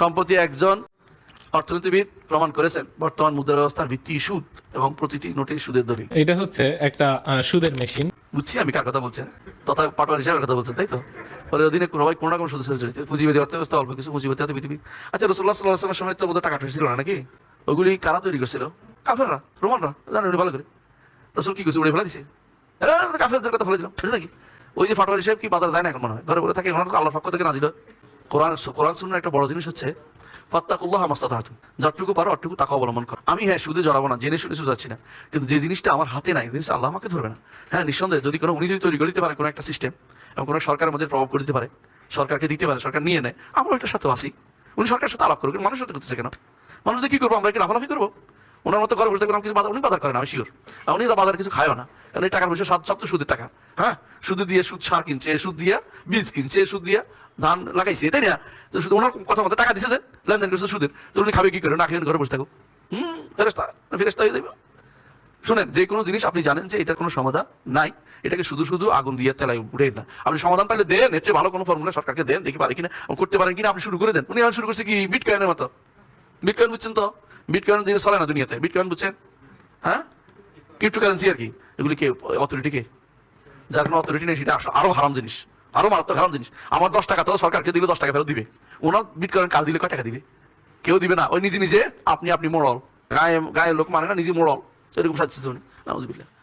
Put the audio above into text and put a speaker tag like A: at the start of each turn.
A: সম্প্রতি একজন অর্থনীতিবিদ প্রমাণ করেছেন বর্তমান মুদ্রা ব্যবস্থার ভিত্তি সুদ এবং প্রতিটি নোটে সুদের দলিল।
B: এটা হচ্ছে একটা সুদের মেশিন।
A: বুঝছি আমি কার কথা বলছেন। তথা পাটোয়ার হিসাবের কথা বলছেন তাই তো? ফলে অধীনে কোনো না কোনো সুদের সাথে জড়িত। পুঁজিবাদী অর্থব্যবস্থা অল্প কিছু পুঁজিবাদী হাতে পৃথিবী। আচ্ছা রসুল্লাহ সাল্লাহ আসলামের সময় তো বোধহয় টাকা ছিল না নাকি? ওগুলি কারা তৈরি করছিল? কাফেররা রোমানরা জানেন ভালো করে। রসুল কি করছে উড়ে ফেলা দিছে? কাফেরদের কথা ফেলে দিলাম নাকি? ওই যে ফাটোয়ার হিসেবে কি বাজার যায় না এখন মনে হয়? ঘরে ঘরে থাকে ওনার আল্লাহ পক্ষ থেকে না দিল কোরআন কোরআন শুনে একটা বড় জিনিস হচ্ছে ফাত্তাকুল্লাহ মাস্তাতাহাতু যতটুকু পারো অতটুকু তাকে অবলম্বন করো। আমি হ্যাঁ সুদে জড়াবো না, জেনে শুনে সুদ যাচ্ছি না। কিন্তু যে জিনিসটা আমার হাতে নাই, জিনিসটা আল্লাহ আমাকে ধরবে না। হ্যাঁ নিঃসন্দেহে যদি কোনো, উনি যদি তৈরি করে দিতে পারে কোনো একটা সিস্টেম এবং কোনো সরকারের মধ্যে প্রভাব করে দিতে পারে, সরকারকে দিতে পারে, সরকার নিয়ে নেয় আমরা এটার সাথে আসি উনি সরকারের সাথে আলাপ করুক মানুষের সাথে করতেছে কেন? মানুষদের কি করব, আমরা কি লাফালাফি করব? ওনার মতো ঘরে বসে থাকবেন কিছু বাজার উনি বাজার করেন আমি শিওর উনি তো বাজার কিছু খায়ও না। কারণ এই টাকার পয়সা সব তো সুদের টাকা। হ্যাঁ? সুদ দিয়ে সুদ সার কিনছে, সুদ দিয়া বীজ কিনছে, সুদ দিয়া ধান লাগাইছে, তাই না? তো শুধু ওনার কথা মতো টাকা দিছে যে, লেনদেন করছে সুদের। তো উনি খাবে কি করে? না খেয়ে ঘরে বসে থাকো হুম ফেরেস্তা ফেরেস্তা হয়ে যাবে। শোনেন, যে কোনো জিনিস আপনি জানেন যে এটার কোনো সমাধান নাই। এটাকে শুধু শুধু আগুন দিয়ে তেলায় উঠে না। আপনি সমাধান পাইলে দেন, এর চেয়ে ভালো কোনো ফর্মুলা সরকারকে দেন, দেখি পারে কিনা। করতে পারেন কিনা, আপনি শুরু করে দেন। উনি এখন শুরু করছে কি? বিটকয়েনের মতো। বিটকয়েন বুঝছেন তো? বিটকয়েন জিনিস চলে না দুনিয়াতে? বিটকয়েন বুঝছেন? হ্যাঁ? ক্রিপ্টোকারেন্সি আর কি। এগুলি কে? অথরিটি কে? যার কোনো অথরিটি নেই, সেটা আরও হারাম জিনিস। আরও মারাত্মক হারাম জিনিস। আমার দশ টাকা তো সরকারকে দিলে দশ টাকা ফেরত দিবে। ওনার বিটকয়েন কাল দিলে কয় টাকা দিবে? কেউ দিবে না। ওই নিজে নিজে আপনি আপনি মোড়ল। গায়ে, গায়ের লোক মানে না, নিজে মোড়ল। এরকম সাজছে উনি। নাউজুবিল্লাহ।